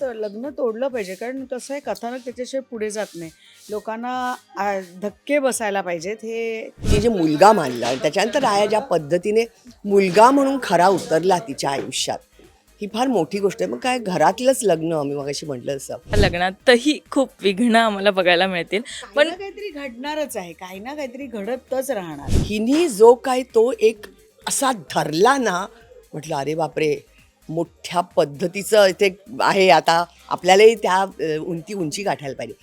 तर लग्न तोडलं पाहिजे. कारण कसं आहे कथानक त्याच्याशिवाय पुढे जात नाही. लोकांना आ, धक्के बसायला पाहिजेत. हे तिने जे मुलगा मानला आणि त्याच्यानंतर राया ज्या पद्धतीने मुलगा म्हणून खरा उतरला तिच्या आयुष्यात ही फार मोठी गोष्ट आहे. मग काय घरातलंच लग्न मी मगाशी म्हटलं असं. लग्नातही खूप विघ्न आम्हाला बघायला मिळतील. पण पण काहीतरी घडणारच आहे. काही ना काहीतरी घडतच राहणार. हिनी जो काय तो एक असा धरला ना म्हटलं अरे बापरे मोठ्या पद्धतीचं इथे आहे आता. आपल्यालाही त्या उंची उंची गाठायला पाहिजे.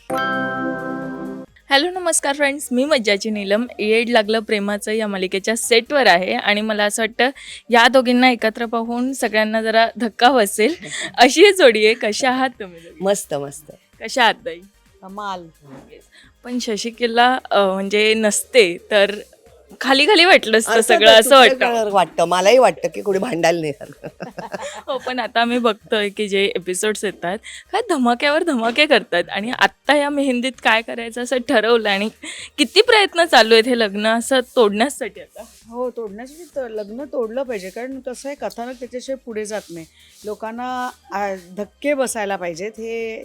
हॅलो नमस्कार फ्रेंड्स. मी मज्जाची नीलम. येड लागलं प्रेमाचं या मालिकेच्या सेटवर आहे आणि मला असं वाटतं या दोघींना एकत्र पाहून सगळ्यांना जरा धक्का बसेल. अशी ही जोडी आहे. कशा आहात तुम्ही? मस्त मस्त. कशा आहात ताई? कमाल. पण शशिकेला म्हणजे नसते तर खाली खाली वाटलं असतं सगळं असं वाटतं. तुझ्याकडं वाटतं. मलाही वाटतं की कोणी भांडायला नाही हो पण आता आम्ही बघतोय की जे एपिसोड्स येतात काय धमाक्यावर धमाके करतात. आणि आत्ता या मेहंदीत काय करायचं असं ठरवलं आणि किती प्रयत्न चालू आहेत हे लग्न असं तोडण्यासाठी आता? हो तोडण्यासाठी तर लग्न तोडलं पाहिजे. कारण कसं आहे कथानक त्याच्याशिवाय पुढे जात नाही. लोकांना आ, धक्के बसायला पाहिजेत. हे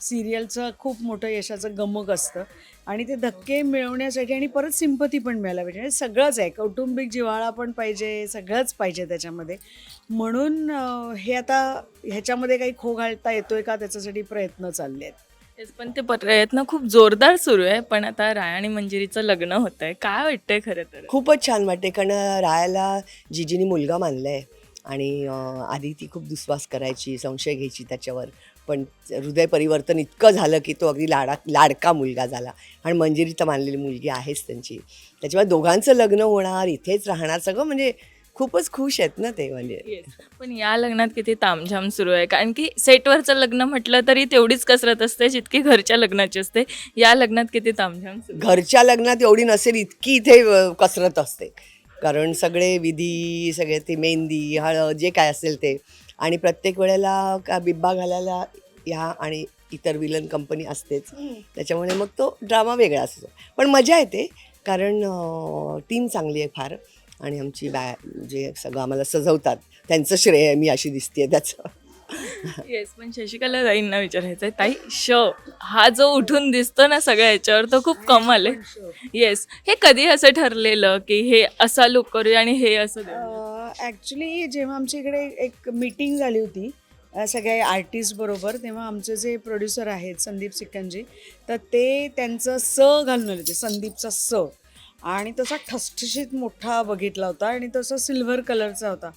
सिरियलचं खूप मोठं यशाचं गमक असतं. आणि ते धक्के मिळवण्यासाठी आणि परत सिंपती पण मिळायला पाहिजे. म्हणजे सगळंच आहे. कौटुंबिक जिव्हाळा पण पाहिजे सगळंच पाहिजे त्याच्यामध्ये. म्हणून हे आता ह्याच्यामध्ये काही खो घालता येतोय का? त्याच्यासाठी प्रयत्न चालले आहेत. तेच पण ते प्रयत्न खूप जोरदार सुरू आहे. पण आता राय आणि मंजिरीचं लग्न होत आहे काय वाटतंय खरं तर? खूपच छान वाटते कारण रायाला जिजीनी मुलगा मानलाय. आणि आधी ती खूप दुस्वास करायची संशय घ्यायची त्याच्यावर. पण हृदय परिवर्तन इतकं झालं की तो अगदी लाडा लाडका मुलगा झाला. आणि मंजिरी तर मानलेली मुलगी आहेच त्यांची. त्याच्यामुळे दोघांचं लग्न होणार इथेच राहणार सगळं म्हणजे खूपच खुश आहेत ना ते म्हणजे. पण या लग्नात किती तामझाम सुरू आहे. कारण की सेटवरचं लग्न म्हटलं तरी तेवढीच कसरत असते जितकी घरच्या लग्नाची असते. या लग्नात किती तामझाम. घरच्या लग्नात एवढी नसेल इतकी इथे कसरत असते. कारण सगळे विधी सगळे ते मेहंदी हळद जे काय असेल ते. आणि प्रत्येक वेळेला का बिब्बा घालायला ह्या आणि इतर विलन कंपनी असतेच. त्याच्यामुळे मग तो ड्रामा वेगळा असतो. पण मजा येते कारण टीम चांगली आहे फार. आणि आमची बॅ जे सगळं आम्हाला सजवतात त्यांचं श्रेय मी अशी दिसते त्याचं. येस पण शशिकला ताईंना विचारायचं आहे ताई श हा जो उठून दिसतो ना सगळ्या याच्यावर तो खूप कमाल आहे. येस हे कधी असं ठरलेलं की हे असा लुक करूया आणि हे असं देऊया? ॲक्च्युली जेव्हा आमच्या इकडे एक मीटिंग झाली होती अ, सगळे आर्टिस्ट बरोबर तेव्हा आमचे जे प्रोड्युसर आहेत संदीप सिक्कनजी तर ते त्यांचं स घालून आले होते संदीपचा स. आणि तसा ठसठशीत मोठा बघितला होता आणि तसा सिल्वर कलरचा होता.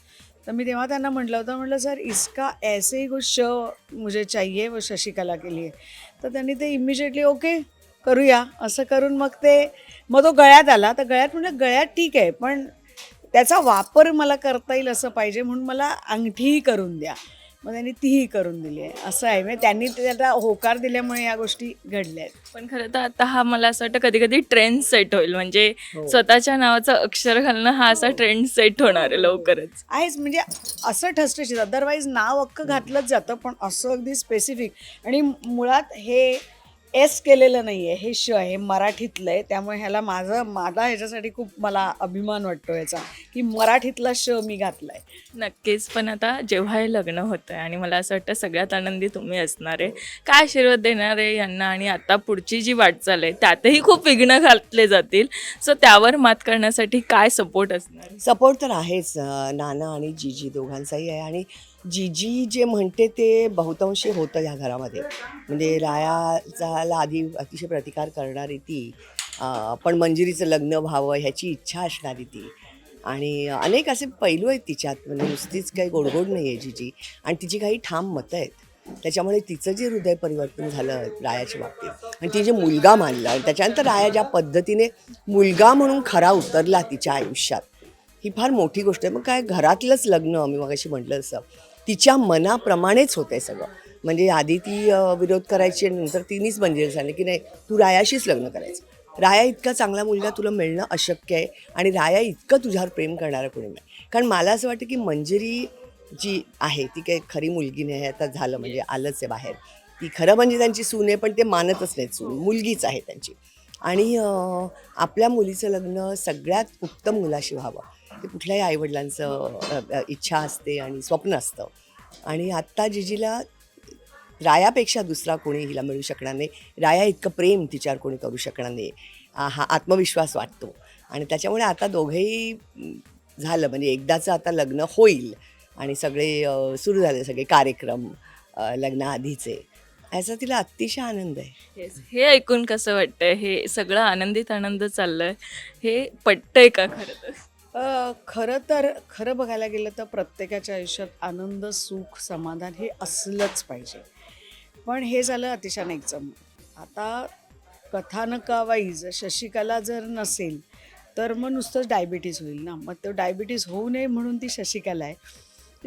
तर मी तेव्हा त्यांना म्हटलं होतं म्हटलं सर इसका ऐसे ही कुछ श मुझे चाहिए व शशिकला के लिए. तर त्यांनी ते इमिजिएटली ओके करूया. असं करून मग ते मग तो गळ्यात आला. तर गळ्यात म्हटलं गळ्यात ठीक आहे पण त्याचा वापर मला करता येईल असं पाहिजे म्हणून मला अंगठीही करून द्या. मग त्यांनी तीही करून दिली आहे. असं आहे. म्हणजे त्यांनी त्याला होकार दिल्यामुळे या गोष्टी घडल्या आहेत. पण खरं तर आता हा मला असं वाटतं कधी कधी ट्रेंड सेट होईल. म्हणजे स्वतःच्या नावाचं अक्षर घालणं हा असा ट्रेंड सेट होणार आहे लवकरच. आहेच. म्हणजे असं ठसठशीत अदरवाईज नाव अख्खं घातलंच जातं. पण असं अगदी स्पेसिफिक आणि मुळात हे एस केलेलं नाही आहे हे श आहे हे मराठीतलं आहे त्यामुळे ह्याला माझं माझा ह्याच्यासाठी खूप मला अभिमान वाटतो याचा की मराठीतला श मी घातला आहे नक्कीच पण आता जेव्हा हे लग्न होतं आहे आणि मला असं वाटतं सगळ्यात आनंदी तुम्ही असणार आहे काय आशीर्वाद देणार आहे यांना? आणि आता पुढची जी वाटचाल आहे त्यातही खूप विघ्न घातले जातील. सो त्यावर मात करण्यासाठी काय सपोर्ट असणार? आहे? सपोर्ट तर आहेच नाना आणि जीजी दोघांचाही आहे. आणि जीजी जे म्हणते ते बहुतांशी होतं ह्या घरामध्ये. म्हणजे रायाचा आधी अतिशय प्रतिकार करणारी ती पण मंजिरीचं लग्न व्हावं ह्याची इच्छा असणारी ती. आणि अनेक असे पैलू आहेत तिच्यात म्हणजे नुसतीच काही गोडगोड नाही आहे जीजी. आणि तिची काही ठाम मतं आहेत. त्याच्यामुळे तिचं जे हृदय परिवर्तन झालं रायाच्या बाबतीत आणि ती जे मुलगा मानला आणि त्याच्यानंतर राया ज्या पद्धतीने मुलगा म्हणून खरा उतरला तिच्या आयुष्यात ही फार मोठी गोष्ट आहे. मग काय घरातलंच लग्न मी मगाशी म्हटलं असं तिच्या मनाप्रमाणेच होतंय सगळं. म्हणजे आधी ती विरोध करायची आणि नंतर तिनेच म्हणजे सांगितलं की नाही तू रायाशीच लग्न करायचं. राया इतका चांगला मुलगा तुला मिळणं अशक्य आहे आणि राया इतकं तुझ्यावर प्रेम करणारं कोणी नाही. कारण मला असं वाटतं की मंजिरी जी आहे ती काही खरी मुलगी नाही. आता झालं म्हणजे आलंच आहे बाहेर. ती खरं म्हणजे त्यांची सून आहे पण ते मानतच नाहीत सून. मुलगीच आहे त्यांची. आणि आपल्या मुलीचं लग्न सगळ्यात उत्तम मुलाशी व्हावं. कुठल्याही आईवडिलांचं इच्छा असते आणि स्वप्न असतं. आणि आत्ता जिजीला रायापेक्षा दुसरा कोणी हिला मिळू शकणार नाही. राया इतकं प्रेम तिच्यावर कोणी करू शकणार नाही. हा आत्मविश्वास वाटतो. आणि त्याच्यामुळे आता दोघेही झालं. म्हणजे एकदाचं आता लग्न होईल. आणि सगळे सुरू झाले सगळे कार्यक्रम लग्नाआधीचे. याचा तिला अतिशय आनंद आहे. Yes. हे ऐकून कसं वाटतंय? हे सगळं आनंदित आनंद चाललंय. हे पटतंय का खरं तर? खरं तर खरं बघायला गेलं तर प्रत्येकाच्या आयुष्यात आनंद सुख समाधान हे असलंच पाहिजे. पण हे झालं अतिशय आता कथानकावाईज शशिकला जर नसेल तर मग नुसतंच डायबिटीज होईल ना? मग तो डायबिटीज होऊ नये म्हणून ती शशिकला आहे.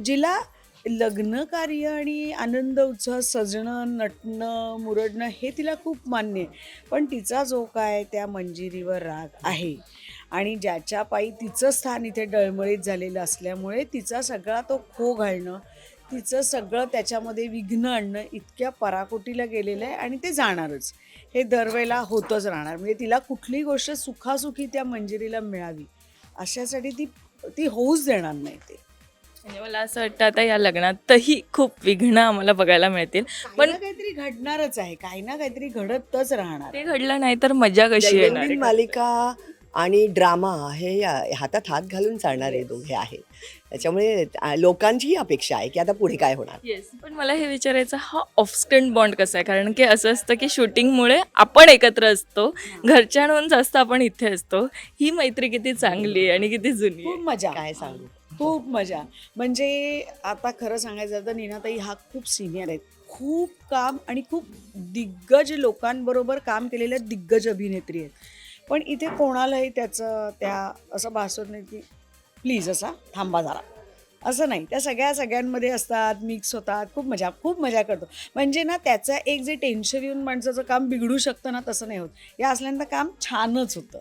जिला लग्नकार्य आणि आनंद उत्साह सजणं नटणं मुरडणं हे तिला खूप मान्य आहे. पण तिचा जो काय त्या मंजिरीवर राग आहे आणि ज्याच्या पायी तिचं स्थान इथे डळमळीत झालेलं असल्यामुळे तिचा सगळा तो खो घालणं तिचं सगळं त्याच्यामध्ये विघ्न आणणं इतक्या पराकोटीला गेलेलं आहे आणि ते जाणारच. हे दरवेळेला होतच राहणार. म्हणजे तिला कुठली गोष्ट सुखासुखी त्या मंजिरीला मिळावी अशासाठी ती ती होऊच देणार नाही ते. म्हणजे मला असं वाटतं आता या लग्नातही खूप विघ्न आम्हाला बघायला मिळतील. पण काहीतरी घडणारच आहे. काही ना काहीतरी घडतच राहणार. ते घडलं नाही तर मजा कशी येणार? मालिका आणि ड्रामा हे या- हातात हात घालून चालणारे दोघे आहेत. त्याच्यामुळे लोकांचीही अपेक्षा आहे की आता पुढे काय होणार. येस पण मला हे विचारायचं हा ऑफस्टंट बॉन्ड कसा आहे? कारण की असं असतं की शूटिंगमुळे आपण एकत्र असतो घरच्यांहून जास्त आपण इथे असतो. ही मैत्री किती चांगली आहे आणि किती जुनी खूप मजा. काय सांगू? खूप मजा. म्हणजे आता खरं सांगायचं तर नीनाताई हा खूप सिनियर आहेत खूप काम आणि खूप दिग्गज लोकांबरोबर काम केलेल्या दिग्गज अभिनेत्री आहेत. पण इथे कोणालाही त्याचं त्या असं भासत नाही की प्लीज असा थांबा जरा. असं नाही. त्या सगळ्या सगळ्यांमध्ये असतात मिक्स होतात खूप मजा खूप मजा करतो. म्हणजे ना त्याचं एक जे टेन्शन येऊन माणसाचं काम बिघडू शकतं ना तसं नाही होत. या असल्यानंतर काम छानच होतं.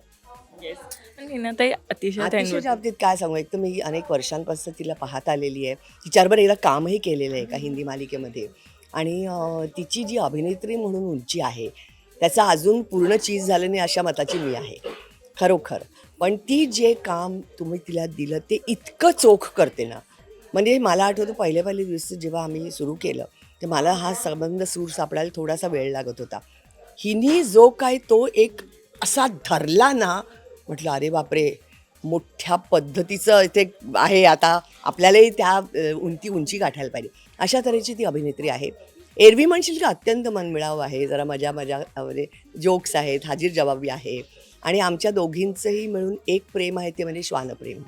अतिशय बाबतीत काय सांगू? एक तर मी अनेक वर्षांपासून तिला पाहत आलेली आहे. तिच्याबरोबर एकदा कामही केलेलं आहे एका हिंदी मालिकेमध्ये. आणि तिची जी अभिनेत्री म्हणून उंची आहे त्याचा अजून पूर्ण चीज झालं नाही अशा मताची मी आहे. खरोखर. पण ती जे काम तुम्ही तिला दिलं ते इतकं चोख करते ना. म्हणजे मला आठवतं पहिले पहिले दिवस जेव्हा आम्ही सुरू केलं तर मला हा संबंध सूर सापडायला थोडासा वेळ लागत होता. हिनी जो काय तो एक असा धरला ना म्हटलं अरे बापरे मोठ्या पद्धतीचं इथे आहे आता. आपल्यालाही त्या उंती उंची उंची गाठायला पाहिजे. अशा तऱ्हेची ती अभिनेत्री आहे. एरवी म्हणशील की? अत्यंत मनमिळाव आहे. जरा मजा मजा म्हणजे जोक्स आहेत हाजीर जबाबी आहे. आणि आमच्या दोघींचंही मिळून एक प्रेम आहे ते म्हणजे श्वानप्रेम.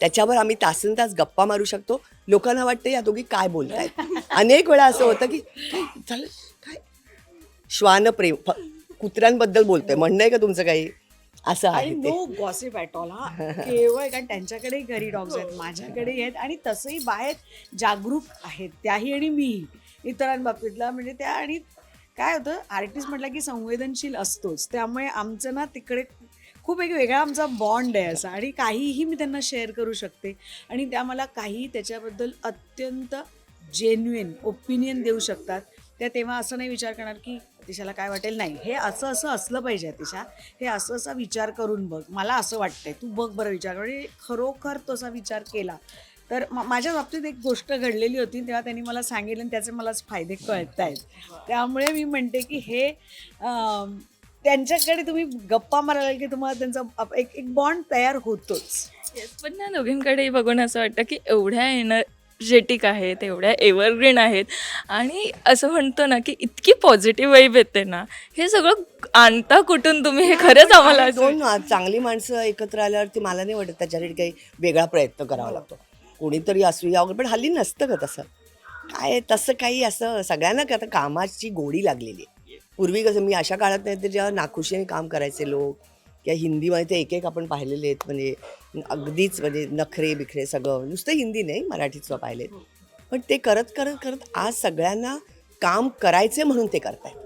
त्याच्यावर आम्ही तासन तास गप्पा मारू शकतो. लोकांना वाटतं या दोघी काय बोलतायत. अनेक वेळा असं होतं की झालं? काय? श्वानप्रेम. कुत्र्यांबद्दल बोलतोय. म्हणणं आहे का तुमचं काही? असं आहे नो गॉसिप ॲट ऑल हा. केवळ कारण त्यांच्याकडेही घरी डॉग्स आहेत माझ्याकडेही आहेत आणि तसंही बाहेर जागरूक आहेत. त्याही आणि मीही इतरांबाबतीतला. म्हणजे त्या आणि काय होतं आर्टिस्ट म्हटलं की संवेदनशील असतोच. त्यामुळे आमचं ना तिकडे खूप एक वेगळा आमचा बॉन्ड आहे असा. आणि काहीही मी त्यांना शेअर करू शकते. आणि त्या मला काही त्याच्याबद्दल अत्यंत जेन्युइन ओपिनियन देऊ शकतात. त्या तेव्हा असं नाही विचार करणार की अतिशाला काय वाटेल. नाही हे असं असं असलं पाहिजे अतिशा. हे असं असा विचार करून बघ. मला असं वाटतंय. तू बघ बरं विचार म्हणजे खरोखर तसा विचार केला तर म- माझ्या बाबतीत एक गोष्ट घडलेली होती तेव्हा त्यांनी मला सांगितलं आणि त्याचे मला फायदे कळत आहेत त्यामुळे मी म्हणते की हे त्यांच्याकडे तुम्ही गप्पा मारायला की तुम्हाला त्यांचा एक एक बॉन्ड तयार होतोच. पण ना दोघींकडेही बघून असं वाटतं की एवढ्या एनर्जेटिक आहेत एवढ्या एव्हरग्रीन आहेत आणि असं म्हणतो ना की इतकी पॉझिटिव्ह वाईब येते ना हे सगळं आणता कुठून तुम्ही? हे खरंच आम्हाला दोन चांगली माणसं एकत्र आल्यावरती मला नाही वाटत त्याच्यासाठी काही वेगळा प्रयत्न करावा लागतो. कोणीतरी असू या वगैरे पण हल्ली नसतं का तसं. काय तसं काही असं सगळ्यांना का आता कामाची गोडी लागलेली आहे. पूर्वी कसं मी अशा काळात नाही तर जेव्हा नाखुशीने काम करायचे लोक किंवा हिंदीमध्ये ते एक एक आपण पाहिलेले आहेत म्हणजे अगदीच म्हणजे नखरे बिखरे सगळं नुसतं हिंदी नाही मराठीत पाहिलेत. पण ते करत करत करत आज सगळ्यांना काम करायचे म्हणून ते करतायत.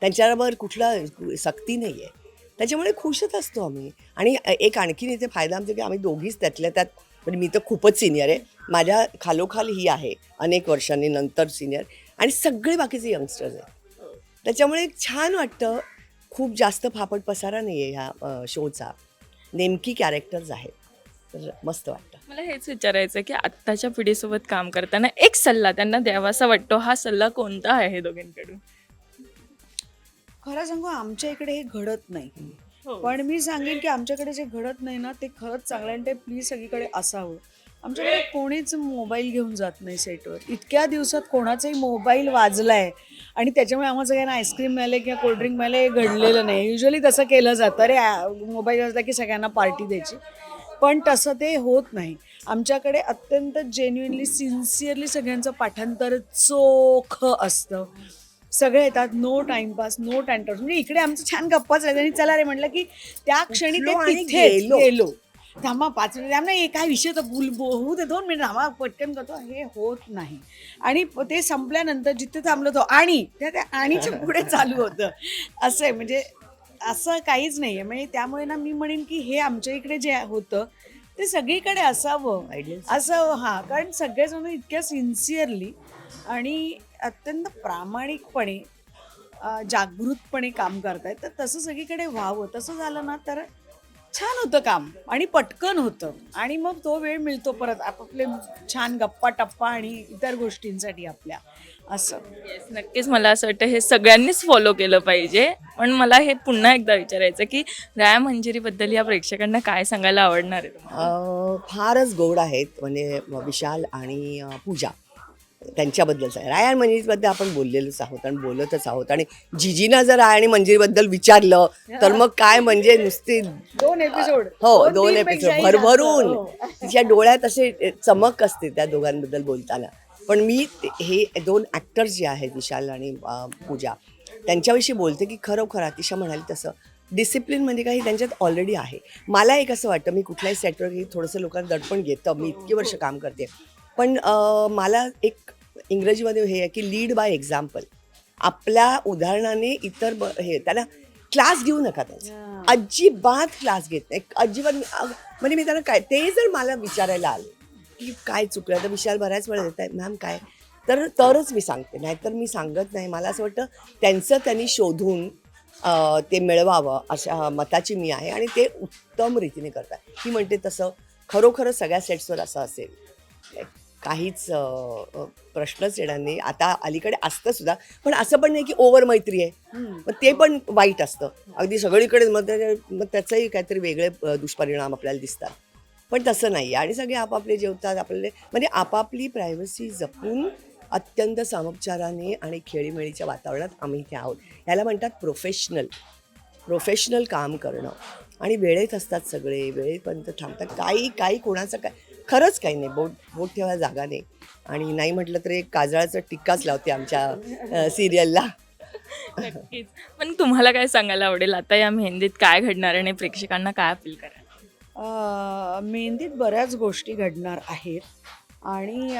त्यांच्याबरोबर कुठला सक्ती नाही आहे त्याच्यामुळे खुशच असतो आम्ही. आणि एक आणखीन इथे फायदा आमचा की आम्ही दोघीच त्यातल्या त्यात म्हणजे मी तर खूपच सिनियर आहे. माझ्या खालोखाल ही आहे. अनेक वर्षांनी नंतर सिनियर आणि सगळे बाकीचे यंगस्टर्स आहेत. त्याच्यामुळे छान वाटतं. खूप जास्त फापट पसारा नाही आहे ह्या शोचा नेमकी कॅरेक्टर्स आहेत. तर मस्त वाटतं. मला हेच विचारायचं आहे की आत्ताच्या पिढीसोबत काम करताना एक सल्ला त्यांना द्यावासा वाटतो. हा सल्ला कोणता आहे दोघींकडून? खरं सांगू आमच्या इकडे हे घडत नाही. हो. पण मी सांगेन की आमच्याकडे जे घडत नाही ना ते खरंच चांगलं आहे आणि ते प्लीज सगळीकडे असावं. आमच्याकडे कोणीच मोबाईल घेऊन जात नाही सेटवर इतक्या दिवसात कोणाचाही मोबाईल वाजलाय आणि त्याच्यामुळे आम्हाला सगळ्यांना आईस्क्रीम मिळाले किंवा कोल्ड्रिंक मिळाले हे घडलेलं नाही. युजली तसं केलं जातं. अरे मोबाईल वाजला की सगळ्यांना पार्टी द्यायची. पण तसं ते होत नाही. आमच्याकडे अत्यंत जेन्युइनली सिन्सिअरली सगळ्यांचं पाठांतर चोख असतं. सगळे येतात नो टाइमपास नो टाइमपास म्हणजे इकडे आमचं छान गप्पा चालायचं आणि चला रे म्हटलं की त्या क्षणी ते तिथेच गेलो. थांबा पाच मिनिट थांब नाही काय विषय तर बोल होऊ दे दोन मिनिट थांबा पटकन करतो. हे होत नाही. आणि ते संपल्यानंतर जिथे थांबलो तो आणि त्या त्या आणीच्या पुढे चालू होतं. असं आहे म्हणजे असं काहीच नाही आहे म्हणजे त्यामुळे ना मी म्हणेन की हे आमच्या इकडे जे होतं ते सगळीकडे असावं. असं हां कारण सगळेजण इतक्या सिन्सिअरली आणि अत्यंत प्रामाणिकपणे जागृतपणे काम करतायत. तर तसं सगळीकडे व्हावं. तसं झालं ना तर छान होतं काम आणि पटकन होतं. आणि मग तो वेळ मिळतो परत. आपापले छान गप्पा टप्पा आणि इतर गोष्टींसाठी आपल्या. असं. येस नक्कीच. मला असं वाटतं हे सगळ्यांनीच फॉलो केलं पाहिजे. पण मला हे पुन्हा एकदा विचारायचं की राया मंजिरीबद्दल या प्रेक्षकांना काय सांगायला आवडणार आहे फारच गोड आहेत म्हणजे विशाल आणि पूजा. त्यांच्याबद्दलच आहे. राय आणि मंजिरीबद्दल आपण बोललेलोच आहोत आणि बोलतच आहोत. आणि जिजीना जर राय आणि मंजिरीबद्दल विचारलं तर मग काय म्हणजे नुसती दोन एपिसोड हो दोन एपिसोड भरभरून. तिच्या डोळ्यात असे चमक असते त्या दोघांबद्दल बोलताना. पण मी हे दोन ॲक्टर्स जे आहेत विशाल आणि पूजा त्यांच्याविषयी बोलते की खरोखर अतिशय म्हणाली तसं. डिसिप्लिन म्हणजे काही त्यांच्यात ऑलरेडी आहे. मला एक असं वाटतं मी कुठल्याही सेटवर थोडंसं लोकांना दडपण घेतं. मी इतकी वर्ष काम करते. पण मला एक इंग्रजीमध्ये हे आहे की लीड बाय एक्झाम्पल आपल्या उदाहरणाने इतर ब हे त्याला क्लास घेऊ नका त्यांचा. अजिबात क्लास घेत नाही. अजिबात म्हणजे मी त्यांना काय ते जर मला विचारायला आले की काय चुकलं तर विशाल बऱ्याच वेळा देत आहेत मॅम काय? तर तरच मी सांगते. नाहीतर मी सांगत नाही. मला असं वाटतं त्यांचं त्यांनी शोधून ते मिळवावं अशा मताची मी आहे आणि ते उत्तम रीतीने करतात. ही म्हणते तसं खरोखरच सगळ्या सेट्सवर असं असेल. काहीच प्रश्नच येणार नाही. आता अलीकडे असतं सुद्धा पण असं पण नाही की ओव्हर मैत्री आहे. मग ते पण वाईट असतं. अगदी सगळीकडे मग मग त्याचंही काहीतरी वेगळे दुष्परिणाम आपल्याला दिसतात. पण तसं नाही आणि सगळे आपापले जेवतात आपले म्हणजे आपापली प्रायव्हसी जपून अत्यंत सामोपचाराने आणि खेळीमेळीच्या वातावरणात आम्ही इथे आहोत. याला म्हणतात प्रोफेशनल प्रोफेशनल काम करणं. आणि वेळेत असतात सगळे वेळेपर्यंत थांबतात. काही काही कोणाचं काय खरंच काही नाही. बोट बोट ठेवायला जागा नाही. आणि नाही म्हटलं तर एक काजळाचा टिक्काच लावते आमच्या सिरियलला नक्कीच. पण तुम्हाला काय सांगायला आवडेल? आता या मेहंदीत काय घडणार आहे आणि प्रेक्षकांना काय अपील करा अ, मेहंदीत बऱ्याच गोष्टी घडणार आहेत. आणि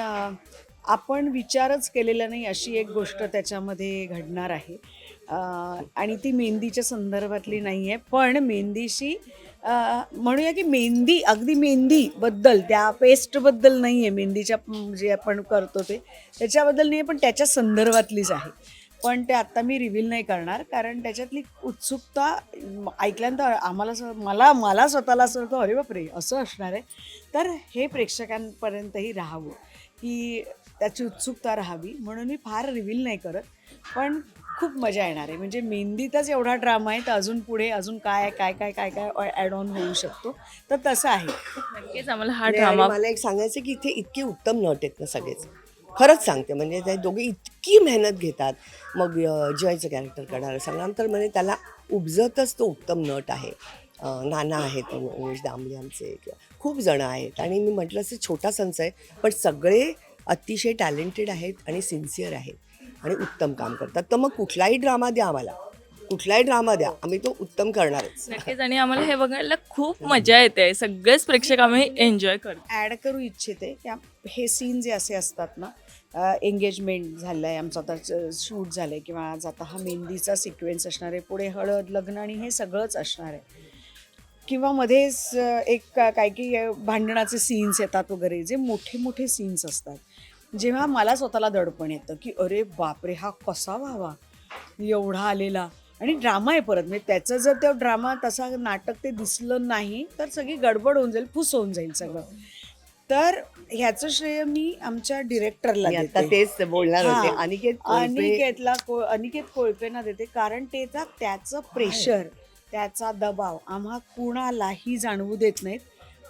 आपण विचारच केलेला नाही अशी एक गोष्ट त्याच्यामध्ये घडणार आहे. आणि ती मेहंदीच्या संदर्भातली नाही आहे पण मेहंदीशी म्हणूया की मेहंदी अगदी मेहंदीबद्दल त्या पेस्टबद्दल नाही आहे मेहंदीच्या जे आपण करतो ते. त्याच्याबद्दल नाही आहे पण त्याच्या संदर्भातलीच आहे. पण ते आत्ता मी रिव्हील नाही करणार कारण त्याच्यातली उत्सुकता ऐकल्यानंतर आम्हाला मला मला स्वतःला असं होतं अरे बापरे असं असणार आहे. तर हे प्रेक्षकांपर्यंतही राहावं की त्याची उत्सुकता राहावी. म्हणून मी फार रिव्हील नाही करत. पण खूप मजा येणार आहे. म्हणजे मेहंदीतच एवढा ड्रामा आहे तर अजून पुढे अजून काय काय काय काय काय ॲड ऑन होऊ शकतो. तर तसं आहे. नक्कीच आम्हाला हा ड्रामा मला एक सांगायचं की इथे इतके उत्तम नट आहेत ना सगळेच. खरंच सांगते म्हणजे ते दोघे इतकी मेहनत घेतात. मग जयचं कॅरेक्टर करणार संग्राम तर म्हणजे त्याला उपजतच तो उत्तम नट आहे. नाना आहेत उमेश दामले आमचे किंवा खूप जणं आहेत. आणि मी म्हटलं असं छोटा संच आहे पण सगळे अतिशय टॅलेंटेड आहेत आणि सिन्सिअर आहेत. आणि उत्तम काम करतात. तर मग कुठलाही ड्रामा द्या आम्हाला. कुठलाही ड्रामा द्या आम्ही तो उत्तम करणारच. नक्कीच. आणि आम्हाला हे बघायला खूप मजा येते. सगळेच प्रेक्षक आम्ही एन्जॉय करतो. ॲड करू इच्छिते. की हे सीन जे असे असतात ना एंगेजमेंट झालं आहे आमचं. आता शूट झालं आहे किंवा आज आता हा मेहंदीचा सिक्वेन्स असणार आहे. पुढे हळद लग्न आणि हे सगळंच असणार आहे. किंवा मध्येच अ, एक का- काय की अ, भांडणाचे सीन्स येतात वगैरे. जे मोठे मोठे सीन्स असतात. जेव्हा मला स्वतःला दडपण येतं की अरे बापरे हा कसा व्हावा? एवढा आलेला. आणि ड्रामा आहे परत. म्हणजे त्याचं जर तो ड्रामा तसा नाटक ते दिसलं नाही तर सगळी गडबड होऊन जाईल फुस होऊन जाईल सगळं. तर ह्याचं श्रेय मी आमच्या डिरेक्टरला मी आता देते. तेच बोलणार होते. हा. अनिकेत अनिकेतला को- अनिकेत कोळपेना देते. कारण त्याचा त्याचं प्रेशर त्याचा दबाव आम्हा कुणालाही जाणवू देत नाहीत.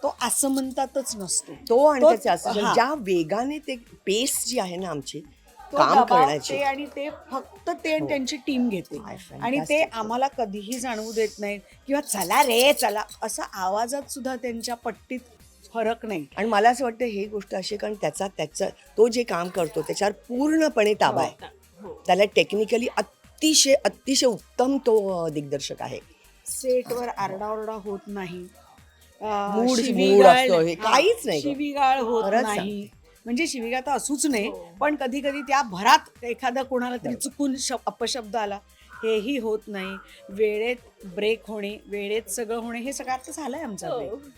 तो असं म्हणतातच नसतो तो आणि त्याचे हा. ज्या वेगाने ते पेस जी आहे ना आमची तो काम दबाव करण्याची ते आणि ते फक्त ते आणि हो. त्यांची टीम घेते काय आणि ते. आम्हाला कधीही जाणवू देत नाहीत किंवा चला रे चला असं आवाजात सुद्धा त्यांच्या पट्टीत फरक नाही आणि मला असं वाटतं ही गोष्ट अशी आहे, कारण त्याचा त्याचा तो जे काम करतो त्याच्यावर पूर्णपणे ताबा आहे हो. त्याला टेक्निकली अतिशय अतिशय उत्तम तो अं, दिग्दर्शक आहे सेटवर आरडाओरडा होत नाही मूड- मूड असतो हे, काहीच नाही. शिवीगाळ होत खरंच नाही. म्हणजे शिवीगाळ तर असूच नाही हो. पण कधी कधी त्या भरात एखादा कोणाला तरी चुकून शब- अपशब्द आला हेही होत नाही वेळेत ब्रेक होणे वेळेत सगळं होणे हे सगळं आता झालंय आमचा हो. break.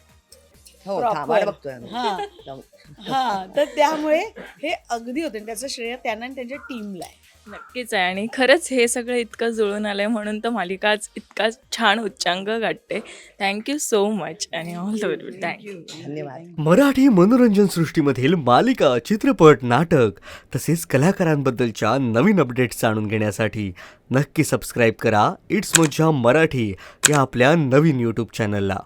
हो Proper. थांबायला बघतोय आम्ही. हा जाऊ. हा तर त्यामुळे हे अगदी होते त्याचं श्रेय त्यांना आणि त्यांच्या टीमला आहे नक्कीच आहे. आणि खरंच हे सगळं इतकं जुळून आलंय म्हणून तर मालिका आज इतका छान उच्चांक गाठते. थँक्यू सो मच आणि all the very thank you धन्यवाद. मराठी मनोरंजन सृष्टीमधील मालिका चित्रपट नाटक तसेच कलाकारांबद्दलच्या नवीन अपडेट्स जाणून घेण्यासाठी नक्की सबस्क्राईब करा. इट्स मज्जा मराठी या आपल्या नवीन यूट्यूब चॅनलला